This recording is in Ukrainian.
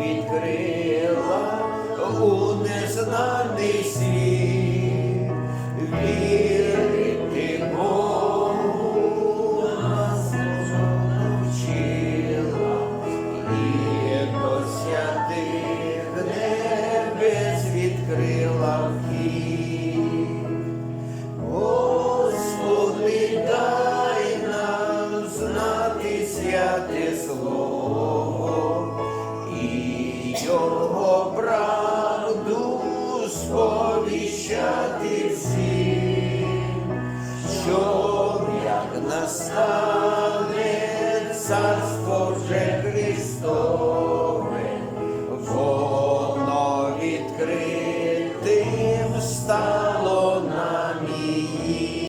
відкрила у незнаний світ, вірити Богу нас святих небес відкрила вхід. Господи, дай нам знати святе слово. Його правду сповіщати всі, щоб як настане царство вже Христове, воно відкритим стане.